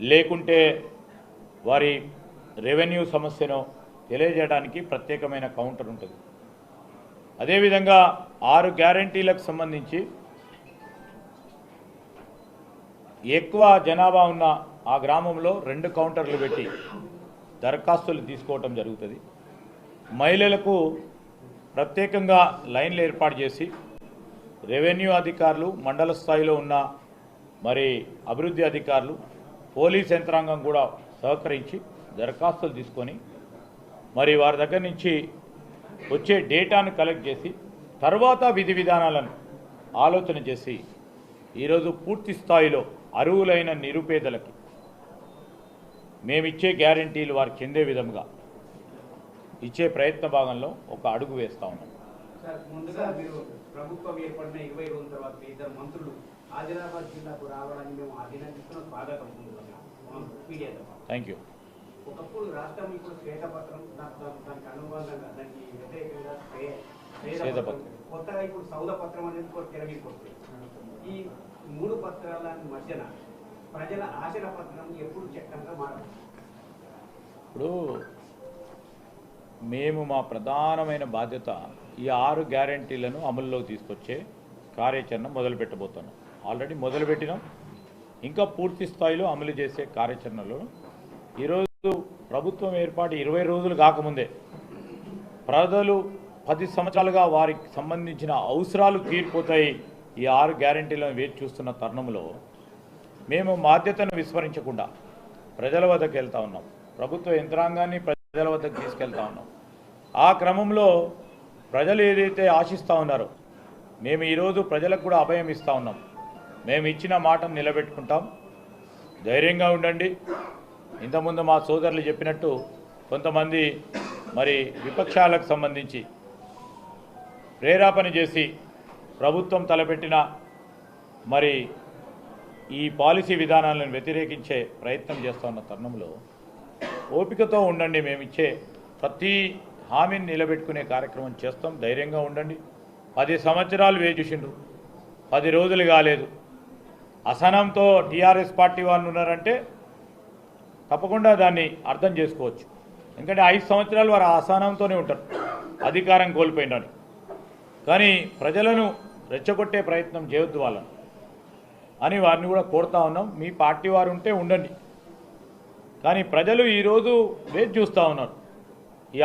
లేకుంటే వారి రెవెన్యూ సమస్యను తెలియజేయడానికి ప్రత్యేకమైన కౌంటర్ ఉంటుంది. అదేవిధంగా ఆరు గ్యారంటీలకు సంబంధించి ఎక్కువ జనాభా ఉన్న ఆ గ్రామంలో రెండు కౌంటర్లు పెట్టి దరఖాస్తులు తీసుకోవటం జరుగుతుంది. మహిళలకు ప్రత్యేకంగా లైన్లు ఏర్పాటు చేసి రెవెన్యూ అధికారులు మండల స్థాయిలో ఉన్న మరి అభివృద్ధి అధికారులు పోలీస్ యంత్రాంగం కూడా సహకరించి దరఖాస్తులు తీసుకొని మరి వారి దగ్గర నుంచి వచ్చే డేటాను కలెక్ట్ చేసి తర్వాత విధి విధానాలను ఆలోచన చేసి ఈరోజు పూర్తి స్థాయిలో అరువులైన నిరుపేదలకి మేమిచ్చే గ్యారంటీలు వారికి చెందే విధంగా ఇచ్చే ప్రయత్న భాగంలో ఒక అడుగు వేస్తా ఉన్నాం. ఆదిలాబాద్ జిల్లాకు రావడానికి మేము అభినందిస్తున్న స్వాగతం. థ్యాంక్ యూ ఒకప్పుడు రాష్ట్రం ఇప్పుడు శ్వేతపత్రం దానికి అనుబంధంగా దానికి వ్యతిరేకంగా శ్వే- శ్వేతపత్రం. కొత్తగా ఇప్పుడు సౌద పత్రం అనేది తెరగిపోతుంది ఈ మూడు పత్రాల మధ్యన ప్రజల ఆశల పత్రం ఎప్పుడు చట్టంగా మారదు ఇప్పుడు మేము మా ప్రధానమైన బాధ్యత ఈ ఆరు గ్యారంటీలను అమల్లోకి తీసుకొచ్చే కార్యాచరణ మొదలు పెట్టబోతున్నాం ఆల్రెడీ మొదలుపెట్టినాం. ఇంకా పూర్తి స్థాయిలో అమలు చేసే కార్యాచరణలో ఈరోజు ప్రభుత్వం ఏర్పాటు ఇరవై రోజులు కాకముందే ప్రజలు పది సంవత్సరాలుగా వారికి సంబంధించిన అవసరాలు తీరిపోతాయి ఈ ఆరు గ్యారంటీలను వేచి చూస్తున్న తరుణంలో మేము బాధ్యతను విస్మరించకుండా ప్రజల వద్దకు వెళ్తా ఉన్నాం. ప్రభుత్వ యంత్రాంగాన్ని ప్రజల వద్దకు తీసుకెళ్తా ఉన్నాం. ఆ క్రమంలో ప్రజలు ఏదైతే ఆశిస్తూ ఉన్నారో మేము ఈరోజు ప్రజలకు కూడా అభయం ఇస్తూ ఉన్నాం. మేము ఇచ్చిన మాటను నిలబెట్టుకుంటాం. ధైర్యంగా ఉండండి. ఇంతకుముందు మా సోదరులు చెప్పినట్టు కొంతమంది మరి విపక్షాలకు సంబంధించి ప్రేరేపణ చేసి ప్రభుత్వం తలపెట్టిన మరి ఈ పాలసీ విధానాలను వ్యతిరేకించే ప్రయత్నం చేస్తున్న తరుణంలో ఓపికతో ఉండండి. మేము ఇచ్చే ప్రతి హామీని నిలబెట్టుకునే కార్యక్రమం చేస్తాం. ధైర్యంగా ఉండండి. పది సంవత్సరాలు వేచూసిండ్రు పది రోజులు కాలేదు. అసహనంతో టీఆర్ఎస్ పార్టీ వాళ్ళు ఉన్నారంటే తప్పకుండా దాన్ని అర్థం చేసుకోవచ్చు. ఎందుకంటే ఐదు సంవత్సరాలు వారు అసహనంతోనే ఉంటారు. అధికారం కోల్పోయినని కానీ ప్రజలను రెచ్చగొట్టే ప్రయత్నం చేయొద్దు వాళ్ళని. అని వారిని కూడా కోరుతా ఉన్నాం. మీ పార్టీ వారు ఉంటే ఉండండి. కానీ ప్రజలు ఈరోజు వేచి చూస్తూ ఉన్నారు. ఈ